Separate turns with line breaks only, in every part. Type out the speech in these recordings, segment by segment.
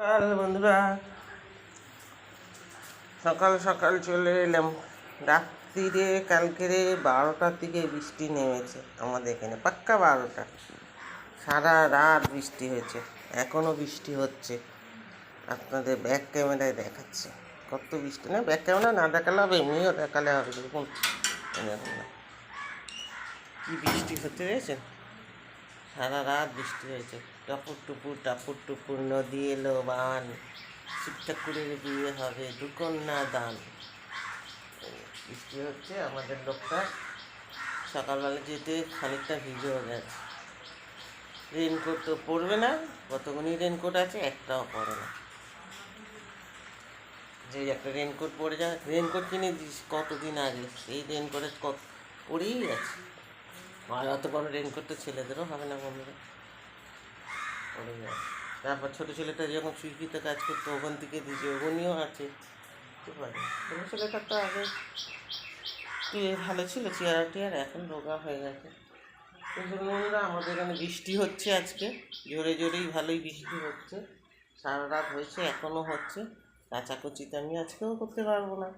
সকাল বন্ধুরা, সকাল সকাল চলে এলাম। রাত্রিরে কালকেরে বারোটার দিকে বৃষ্টি নেমেছে আমাদের এখানে, পাক্কা বারোটা। সারা রাত বৃষ্টি হয়েছে এখনও বৃষ্টি হচ্ছে। আপনাদের ব্যাক ক্যামেরায় দেখাচ্ছে, কত বৃষ্টি। না ব্যাক ক্যামেরা না দেখালে হবে, এমনিও দেখালে হবে, দেখুন। কি বৃষ্টি হতে রয়েছে সারা রাত বৃষ্টি হয়েছে। টপুর টুপুর টাপুর টুপুর নদী এলো বান। শিবঠাকুরের বিয়ে হবে দুকন্যা দান। বৃষ্টি হচ্ছে, আমাদের লোকটা সকালবেলা যেতে খানিকটা ভিজেও গেছে। রেনকোট তো পরবে না কতগুলি রেনকোট আছে একটাও পরে না। যে একটা রেনকোট পরে যা রেনকোট কিনে দিস কতদিন আগে? সেই রেনকোটের কত পরেই আছে আর অত বড় রেনকোট তো ছেলেদেরও হবে না বন্ধুরা। পরে যায়। তারপর ছোটো ছেলেটা যখন সুইকিতে কাজ করতো, ওখান থেকে দিয়েছে ওগুনিও আছে। ছোটো ছেলেটা তো আগে তুই ভালো ছিল চেয়ার টিয়ার এখন রোগা হয়ে গেছে। কিন্তু বন্ধুরা, আমাদের এখানে বৃষ্টি হচ্ছে আজকে। জোরে জোরেই ভালোই বৃষ্টি হচ্ছে। সারা রাত হয়েছে, এখনও হচ্ছে। কাচাকুচিতে আমি আজকেও করতে পারব না।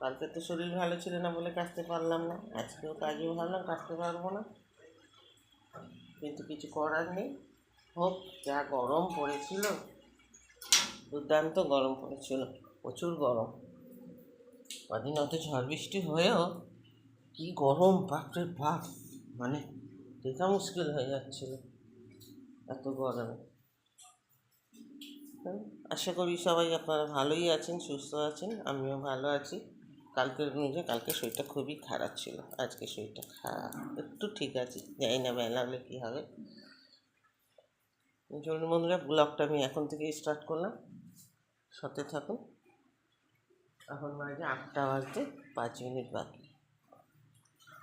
কালকে তো শরীর ভালো ছিল না বলে কাচতে পারলাম না। আজকেও কাজেও ভাবলাম কাচতে পারব না। কিন্তু কিছু করার নেই। হোক, যা গরম পড়েছিল, দুর্দান্ত গরম পড়েছিল, প্রচুর গরম। কদিন অত ঝড় বৃষ্টি হয়েও কি গরম, বাপরে বাপ মানে দেখা মুশকিল হয়ে যাচ্ছিল এত গরমে। আশা করি সবাই আপনারা ভালোই আছেন, সুস্থ আছেন, আমিও ভালো আছি। কালকের অনুযায়ী কালকে শরীরটা খুবই খারাপ ছিল, আজকে শরীরটা খারাপ একটু ঠিক আছে, জানি না বেলা হলে কী হবে। চলুন বন্ধুরা ব্লগটা আমি এখন থেকে স্টার্ট করলাম। সাথে থাকুন। এখন বাজে আটটা বাজতে পাঁচ মিনিট বাকি।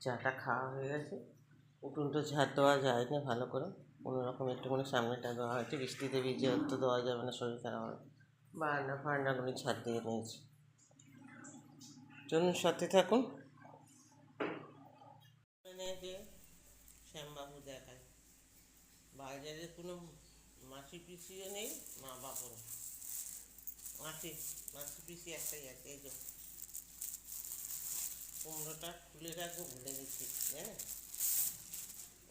চাটা খাওয়া হয়ে গেছে। উঠুনটা ঝাড় দেওয়া যায় না ভালো করে। কোনো রকম একটুখানি সামনেটা দেওয়া হয়েছে। বৃষ্টিতে ভিজে তো দেওয়া যাবে না, শরীর খারাপ হবে। বারান্না ফারান্নাগুলি ছাদ দিয়ে নিয়েছি। চলুন সাথে থাকুন। শ্যামবাবু দেখায়। বাজারে কোনো মাসি পিসিও নেই, মা নেই। মাসি মাসি পিসি একটাই আছে, এই যে। কুমড়োটা খুলে রাখব, ভুলে গেছি, জানেন?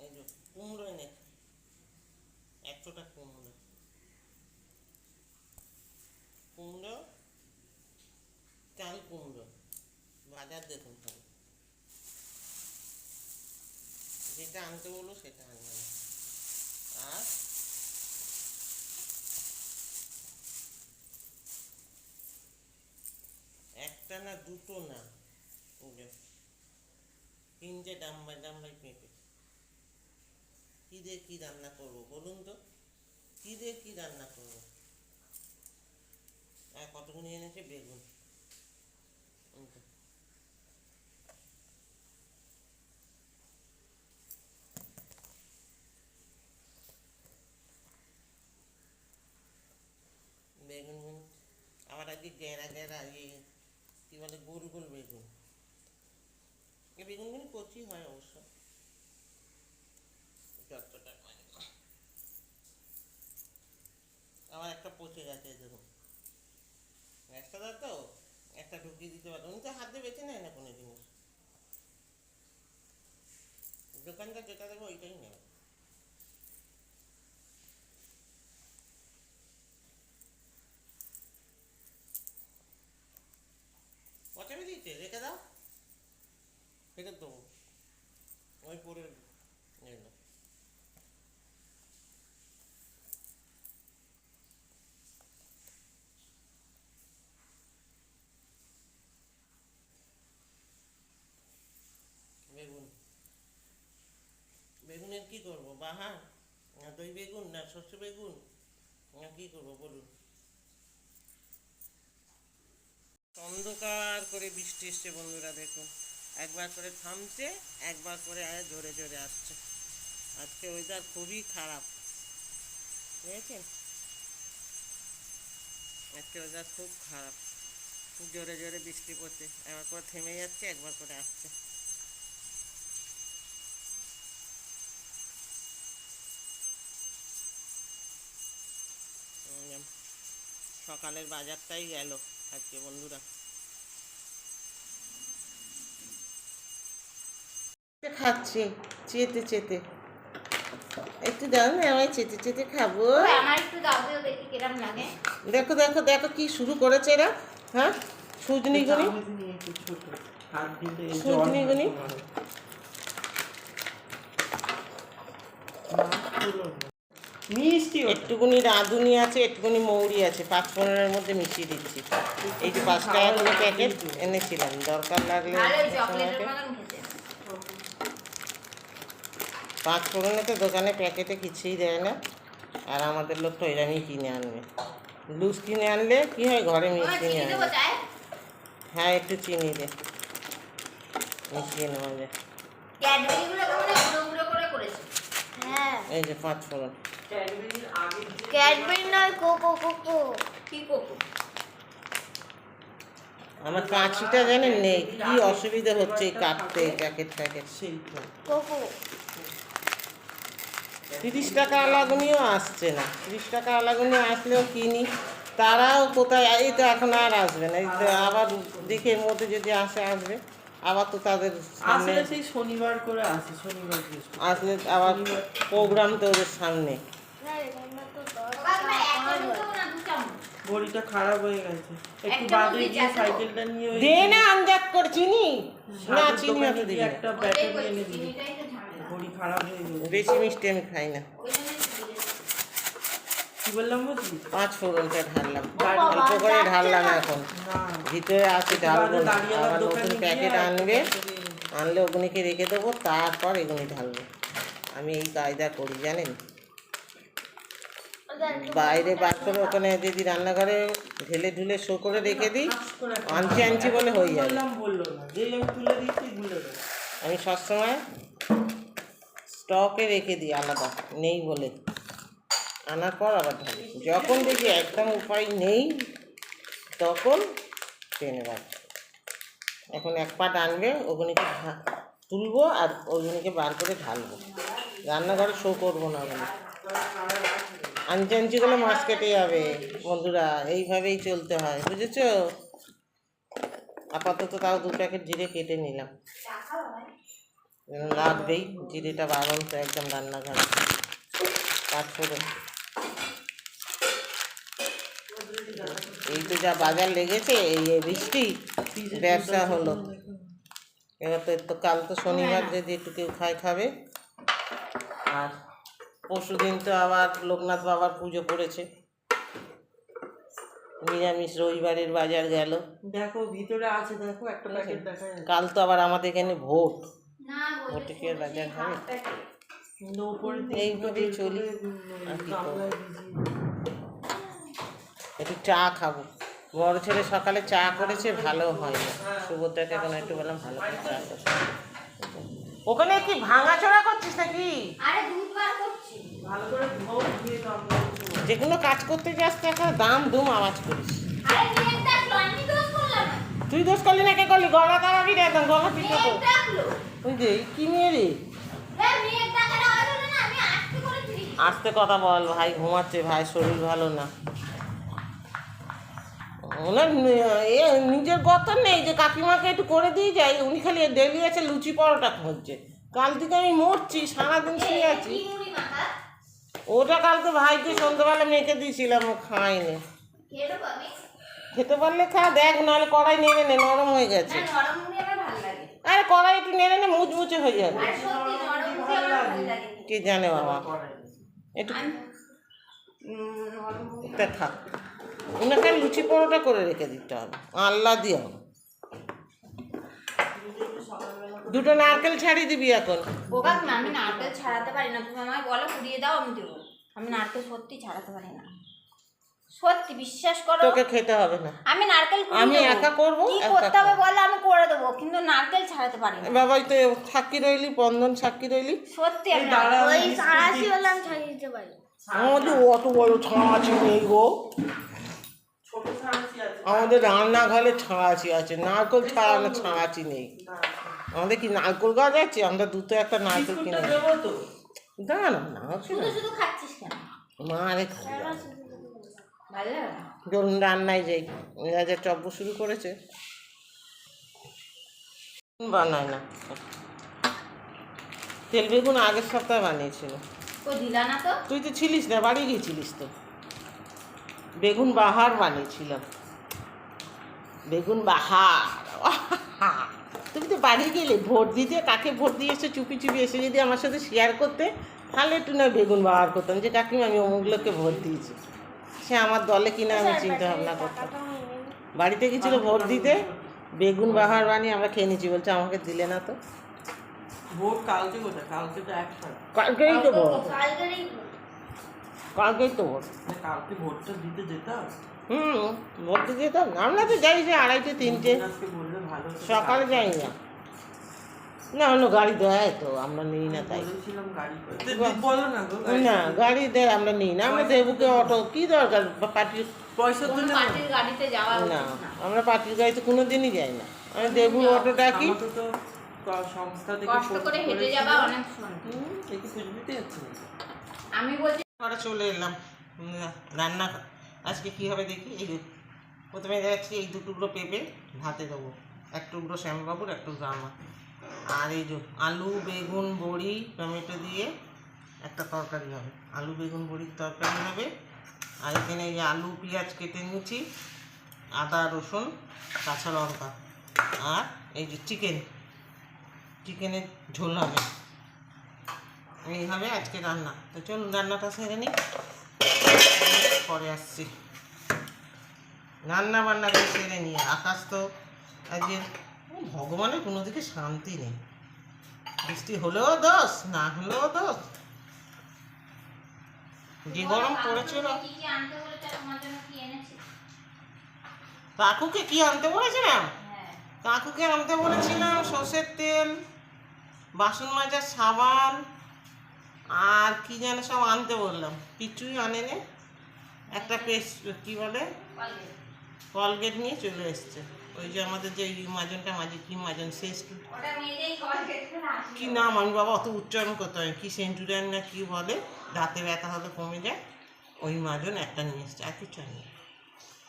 এই যে কুমড়ো এনেছে, একশোটা কুমড়ো। কুমড়ো, চাল কুমড়ো, বাজার দেখুন খালি। যেটা আনতে বলব সেটা আনবে না। আর একটা না। দুটো না যে তিনটে ডাম্বাই ডাম্বাই পেঁপে। কী দিয়ে কী রান্না করব বলুন তো? কী দিয়ে কী রান্না করব? আর কতগুলি এনেছে? বেগুন। বেগুন আবার আজকে গেরা গেরা ইয়ে কী বলে, গোল গোল বেগুন। এই বেগুনগুলো কচি হয় অবশ্য। আবার একটা পচে গেছে দেখুন। একটা দাও তো, একটা ঢুকিয়ে দিতে পারতো উনি তো হাত বেছে নেয় না কোনো জিনিস। দোকানটা যেটা দেবো ওইটাই নেবে পচাবে দিয়েছে রেখে দাও ফেরত দেবো ওই পরে এলো বেগুন বেগুনের কি করব বাহার না দই বেগুন, না শস্য বেগুন, না কি করব বলুন? অন্ধকার করে বৃষ্টি এসছে বন্ধুরা, দেখুন। একবার করে থামছে, একবার করে জোরে জোরে আসছে। আজকে ওয়েদার খুবই খারাপ বুঝেছেন আজকে ওয়েদার খুব খারাপ জোরে জোরে বৃষ্টি পড়ছে, একবার করে থেমে যাচ্ছে, একবার করে আসছে। সকালের বাজারটাই গেল আজকে বন্ধুরা। খাচ্ছে চেতে চেতে। একটু দাও না আমায় চেতে চেতে খাব।
আমার একটু দাও দেখি কিরম লাগে।
দেখো দেখো দেখো কি শুরু করেছে এরা হ্যাঁ? সুজনি গুনি সুজনি গুনি
মিষ্টি।
একটুকুনি রাঁধুনি আছে একটুকুনি মৌরি আছে। পাঁচ পনেরোর মধ্যে মিশিয়ে দিচ্ছি। এই যে পাঁচ টাকা করে প্যাকেট এনেছিলাম দরকার লাগলে পাঁচ ফোড়নে তো দোকানে প্যাকেটে কিছুই দেয় না। আর আমাদের লোক তো এরামই কিনে আনবে। লুজ কিনে আনলে কি হয় ঘরে মিষ্টি
চিনি
নিয়ে আনবে। হ্যাঁ একটু চিনি দে। মিশিয়ে নেওয়া যায়।
হ্যাঁ
এই যে পাঁচ ফোড়ন।
ক্যাডবেরির
ক্যাডবেরি নয় কোকো কোকো। কি কোকো?
আমার কাঁচিটা জানেন নেই কি অসুবিধা হচ্ছে কাটতে প্যাকেট প্যাকেট।
কোকো।
তিরিশ টাকা আলাগুনিও আসছে না। তিরিশ টাকা আলাগুনি আসলেও কিনি। তারাও কোথায় এই তো এখন আর আসবে না এই তো আবার দেখে এর মধ্যে যদি আসে আসবে। আবার তো তাদের সামনে
সেই শনিবার করে আসে শনিবার
আসলে আবার প্রোগ্রাম তো ওদের সামনে।
বড়িটা খারাপ হয়ে গেছে। একটু বাদে গিয়ে সাইকেলটা নিয়ে
দে না আন্দাজ করে চিনি? না চিনি
দোকানে
অত দিবি
গিয়ে
না।
একটা প্যাকেট এনে দিবি। বড়ি খারাপ হয়ে গেছে।
বেশি মিষ্টি আমি খাই না।
কি বললাম বুঝলি
পাঁচ ফোড়নটা ঢাললাম। অল্প করে ঢাললাম এখন। ভিতরে আছে ঢালবো আবার
আবার
নতুন প্যাকেট আনবে। আনলে ওগুলিকে রেখে দেবো তারপর এগুলি ঢালবো। আমি এই কায়দা করি জানেন? বাইরে বার করে ওখানে যদি রান্নাঘরে ঢেলে ঢুলে শো করে রেখে দিই আনছি আনছি বলে হয়ে যাবে।
বলল আমি
সবসময় স্টকে রেখে দিই আলাদা নেই বলে। আনার পর আবার ঢালি। যখন দেখি একদম উপায় নেই তখন টেনে রাখছি এখন এক পাট আনবে ওগুলিকে তুলবো আর ওইগুলিকে বার করে ঢালবো। রান্নাঘরে শো করব না ওগুলো আনচি আনচি করলে মাছ কেটে যাবে। বন্ধুরা, এইভাবেই চলতে হয়, বুঝেছ? আপাতত তাও দু প্যাকেট জিরে কেটে নিলাম। লাগবেই, জিরেটা বারণ তো একদম রান্নাঘরে। ফোড়ন এই তো যা বাজার লেগেছে, এই বৃষ্টি, ব্যবসা হলো। এবার তো কাল তো শনিবার যদি একটু কেউ খায় খাবে। আর পরশু দিন তো আবার লোকনাথ বাবার পুজো পড়েছে। নিরামিষ রবিবারের বাজার গেল।
দেখো ভিতরে আছে দেখো একটা প্যাকেট দেখা
কাল তো আবার আমাদের এখানে ভোট।
না
ভোটে কি বাজার হবে? এইভাবেই চলি। একটু চা খাব। বড় ছেলে সকালে চা করেছে ভালো হয়। না সুভদ্রাকে এখন একটু বললাম ভালো করে চা করতে ওখানে কি ভাঙাচোরা করছিস নাকি?
আরে দুধ বার করছি।
ভালো করে ধোও দিয়ে
যে কোনো কাজ করতে যাস তো একটা দাম দুম আওয়াজ করিস।
না?
তুই দোষ করলি না কে করলি? গলা দাঁড়াবি রে একদম গলা পিঠে তো ওই যে কি মেয়ে রে?
না
আস্তে কথা বল ভাই ঘুমাচ্ছে ভাই শরীর ভালো না। ওনার এ নিজের গত নেই যে কাকিমাকে একটু করে দিয়ে যাই। উনি খালি ডেলি আছে লুচি পরোটা খুঁজছে। কাল থেকে আমি মরছি সারাদিন শুয়ে আছি। ওটা কালকে ভাইকে সন্ধ্যাবেলা মেখে দিয়েছিলাম ও খায়নি। খেতে পারলে খা দেখ নাহলে কড়াই নেড়ে নে নরম হয়ে গেছে। আরে কড়াই একটু নেড়ে নে মুচমুচে হয়ে যাবে। কে জানে বাবা? একটু তা থাক। ওনাকে লুচি পরোটা করে রেখে দিতে হবে। আল্লাহ দিও দুটো নারকেল ছাড়িয়ে দিবি এখন।
বোকা আমি নারকেল ছাড়াতে পারি না। তুমি আমাকে বলো পুড়িয়ে দাও আমি দেবো। আমি নারকেল সত্যি ছাড়াতে পারি না। সত্যি বিশ্বাস করো।
তোকে খেতে হবে না।
আমি নারকেল
আমি একা করব,
কি করতে হবে। বলো আমি করে দেবো। কিন্তু নারকেল ছাড়াতে পারি না।
বাবাই তো সাক্ষী রইলি বন্ধন সাক্ষী রইলি।
সত্যি আমি
ওই সাঁড়াশি
হলে আমি ছাড়িয়ে দিতে পারি।
আমাদের অত বড় ছাঁচি নেই গো।
আছে
আমাদের রান্নাঘরে ছাঁচি আছে নারকেল ছাড়ানো ছাঁচি নেই। আমাদের কি নারকেল গাছ আছে? আমরা দুটো একটা নারকেল কিনে? দাঁড়া না ধরুন রান্নায় যাই রাজা চব্য শুরু করেছে। বানায় না। তেল বেগুন আগের সপ্তাহে বানিয়েছিল। তুই তো ছিলিস না বাড়ি গিয়েছিলিস তো। বেগুন বাহার বানিয়েছিলাম। বেগুন বাহার! তুমি তো বাড়ি গেলে ভোট দিতে কাকে ভোট দিয়ে এসে চুপি চুপি এসে যদি আমার সাথে শেয়ার করতে তাহলে একটু না বেগুন বাহার করতাম। যে কাকিমা আমি অমুক লোককে ভোট দিয়েছি। সে আমার দলে কিনা আমি চিন্তা ভাবনা করতাম। বাড়িতে গেছিল ভোট দিতে বেগুন বাহার বানিয়ে আমরা খেয়ে নিয়েছি বলছে আমাকে দিলে না তো।
ভোট কালকে কোথায়? কালকে তো একসাথে
কালকেই তো ভোট। কালকেই তো ভোট।
কালকে ভোটটা দিতে যেতাম।
হুম ভোট যেতাম। না। আমরা তো যাই যে আড়াইটে তিনটে।
আজকে বললে ভালো হতো।
সকালে যাই না। না অন্য গাড়ি দেয় তো আমরা নিই না তাই।
না গাড়ি।
দেয়। আমরা নিই না। আমরা দেবুকে অটো কি দরকার? পার্টির
যাওয়া
না আমরা পার্টির গাড়িতে কোনো দিনই যাই না। আমি দেবুর অটোটা কি?
তো সংস্থা থেকে
কষ্ট করে হেঁটে যাবা অনেক সময়।
হুম, এ কি খুঁজবিতে যাচ্ছে নাকি?
আমি বলছি
ঘরে চলে এলাম। রান্না আজকে কী হবে দেখি? এই প্রথমে যাচ্ছি এই দু টুকরো পেঁপে ভাতে দেবো। এক টুকরো শ্যামবাবুর, এক টুকরো আমার আর এই যে আলু, বেগুন, বড়ি, টমেটো দিয়ে একটা তরকারি হবে। আলু, বেগুন, বড়ির তরকারি হবে। আর এখানে এই আলু, পেঁয়াজ কেটে নিয়েছি, আদা, রসুন, কাঁচা লঙ্কা। আর এই যে চিকেন। চিকেনের ঝোল হবে। এইভাবে আজকে রান্না। তো চলুন রান্নাটা সেরে নিই। পরে আসছি। রান্না বান্না করে সেরে নিয়ে আকাশ তো আজকে ভগবানের কোনো দিকে শান্তি নেই। বৃষ্টি হলেও দোষ না হলেও দোষ। যে গরম পড়েছিল কাকুকে কি আনতে বলেছিলাম
হ্যাঁ।
কাকুকে আনতে বলেছিলাম সর্ষের তেল বাসন মাজার সাবান আর কি যেন সব আনতে বললাম। কিছুই আনেনি। একটা পেস্ট কি বলে। কলগেট নিয়ে চলে এসছে। ওই যে আমাদের যে মাজনটা মাজি কি মাজন শেষ কি নাম? আমি বাবা অত উচ্চারণ করতে হয়। কি সেন্টুরিয়ান না কি বলে? দাঁতে ব্যথা হলে কমে যায়। ওই মাজন একটা নিয়ে এসছে। আর কিছু আনি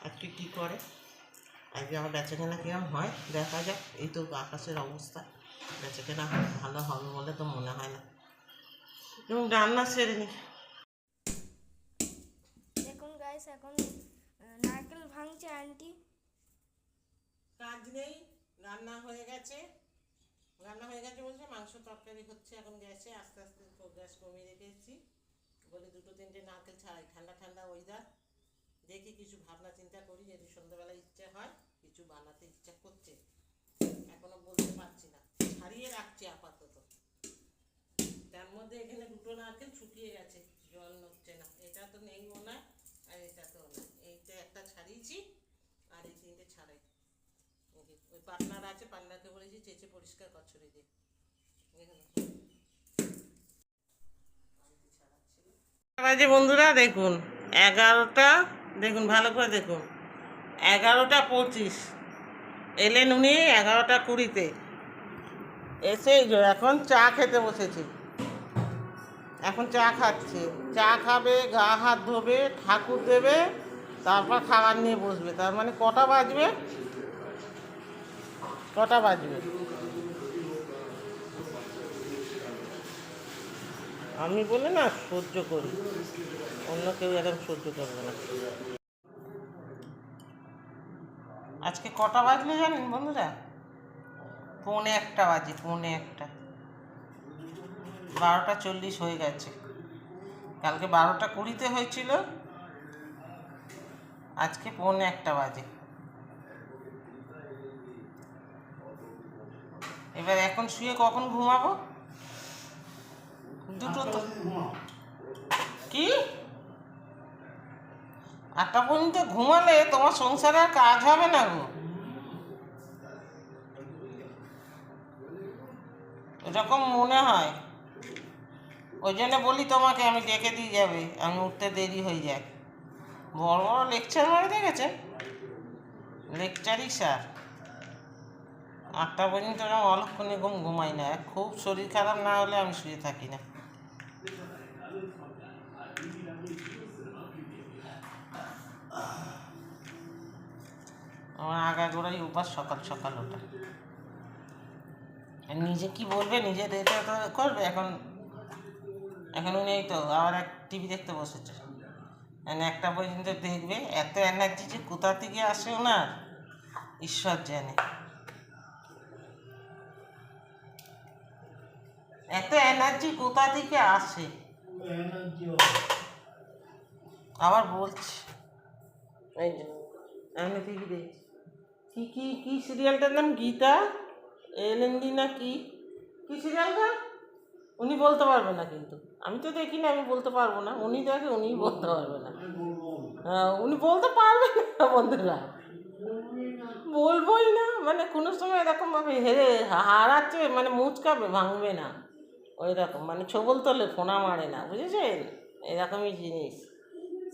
আজকে কী করে? আর আজকে আমার বেচা কেনা কিরম হয়? দেখা যাক। এই তো আকাশের অবস্থা। বেচা কেনা ভালো হবে বলে তো মনে হয় না। এবং রান্না সেরে নি।
দেখুন গাইস এখন নারকেল ভাঙছে আন্টি
কাজ নেই রান্না হয়ে গেছে। রান্না হয়ে গেছে বলছে মাংস তরকারি হচ্ছে এখন গ্যাসে আস্তে আস্তে গ্যাস কমিয়ে রেখেছি। বলে দুটো তিনটে নারকেল ছাড়াই ঠান্ডা ঠান্ডা ওয়েদার দেখি কিছু ভাবনা চিন্তা করি যদি সন্ধ্যাবেলা ইচ্ছে হয় কিছু বানাতে ইচ্ছা করছে। এখনও বলতে পারছি না। ছাড়িয়ে রাখছি আপাতত। তার মধ্যে এখানে দুটো নারকেল শুকিয়ে গেছে, জল নড়ছে না। এটা তো নেই হয় আর এটা তো না এইটা একটা ছাড়িয়েছি, আর এই তিনটে ছাড়াই। ওই পার্টনার আছে পার্টনারকে বলেছি চেঁচে পরিষ্কার কর ছড়িয়ে দিয়ে বাজে বন্ধুরা, দেখুন, এগারোটা, দেখুন, ভালো করে দেখুন। এগারোটা পঁচিশ। এলেন উনি এগারোটা কুড়িতে। এসে এখন চা খেতে বসেছি। এখন চা খাচ্ছে। চা খাবে, গা হাত ধোবে, ঠাকুর দেবে, তারপর খাবার নিয়ে বসবে। তার মানে কটা বাজবে? কটা বাজবে? আমি বলে না, সহ্য করি। অন্য কেউ এরকম সহ্য করবে না। আজকে কটা বাজলে জানেন বন্ধুরা? পৌনে একটা বাজে, পৌনে একটা। বারোটা চল্লিশ হয়ে গেছে। কালকে বারোটা কুড়িতে হয়েছিল। আজকে পৌনে একটা বাজে। এবার এখন শুয়ে কখন ঘুমাবো? দুটো তো। কি? আটটা পর্যন্ত ঘুমালে তোমার সংসারে আর কাজ হবে না গো। এরকম মনে হয়। ওই জন্য বলি তোমাকে, আমি ডেকে দিয়ে যাবে। আমি উঠতে দেরি হয়ে যায়। বড় বড় লেকচার মারে দেখেছেন লেকচারই স্যার। আটটা পর্যন্ত এরকম অলক্ষণে ঘুম ঘুমাই না। খুব শরীর খারাপ না হলে আমি শুয়ে থাকি না। আমার আগাগোড়াই উপাস সকাল সকাল ওটা নিজে কি বলবে? নিজে তো করবে। এখন এখন উনি তো আবার এক টিভি দেখতে বসেছে। একটা পর্যন্ত দেখবে, এত এনার্জি যে কোথা থেকে আসে ওনার? ঈশ্বর জানে। এত এনার্জি কোথা থেকে আসে? আবার বলছি। এই যে আমি টিভি দেখছি। কি কি কি সিরিয়ালটার নাম? গীতা? এলএনডি না কি? কি সিরিয়ালটা উনি বলতে পারবে না কিন্তু। আমি তো দেখি না আমি বলতে পারব না। উনি দেখে উনি বলতে পারবে না। হ্যাঁ উনি বলতে পারবে না বন্ধুরা। বলবোই না। মানে কোনো সময় এরকমভাবে হেরে হারাচ্ছে মানে মুচকাবে ভাঙবে না। ওই রকম মানে ছবল তোলে ফোনা মারে না, বুঝেছেন? এরকমই জিনিস,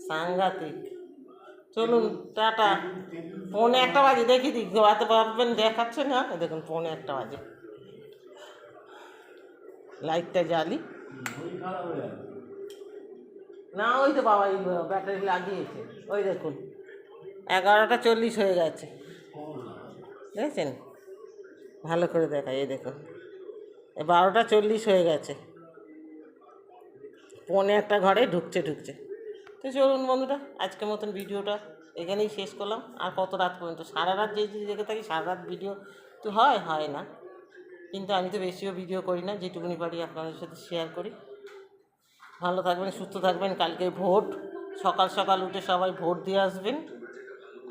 সাংঘাতিক। চলুন, টাটা। পৌনে একটা বাজে, দেখি দিক ভাববেন দেখাচ্ছে না। দেখুন পৌনে একটা বাজে। লাইটটা জ্বালি। না, ওই তো বাবা ব্যাটারি লাগিয়েছে ওই দেখুন, এগারোটা চল্লিশ হয়ে গেছে। দেখেছেন? ভালো করে দেখা এই দেখুন। বারোটা চল্লিশ হয়ে গেছে। পৌনে একটা ঘরে ঢুকছে ঢুকছে। তো চলুন বন্ধুরা, আজকের মতন ভিডিওটা এখানেই শেষ করলাম। আর কত রাত পর্যন্ত? সারা রাত যে দেখে থাকি, সারা রাত ভিডিও তো হয় হয় না। কিন্তু আমি তো বেশিও ভিডিও করি না, যেটুকুনি পারি আপনাদের সাথে শেয়ার করি। ভালো থাকবেন, সুস্থ থাকবেন, কালকে ভোট। সকাল সকাল উঠে সবাই ভোট দিয়ে আসবেন।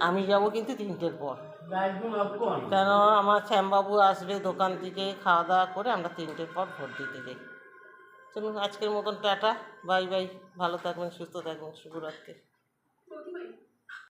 আমি যাব কিন্তু তিনটের পর। কেন? আমার শ্যামবাবু আসবে দোকান থেকে, খাওয়া দাওয়া করে আমরা তিনটের পর ভোট দিতে যাই। চলুন, আজকের মতন টাটা, বাই বাই। ভালো থাকবেন, সুস্থ থাকবেন, শুভরাত্রি।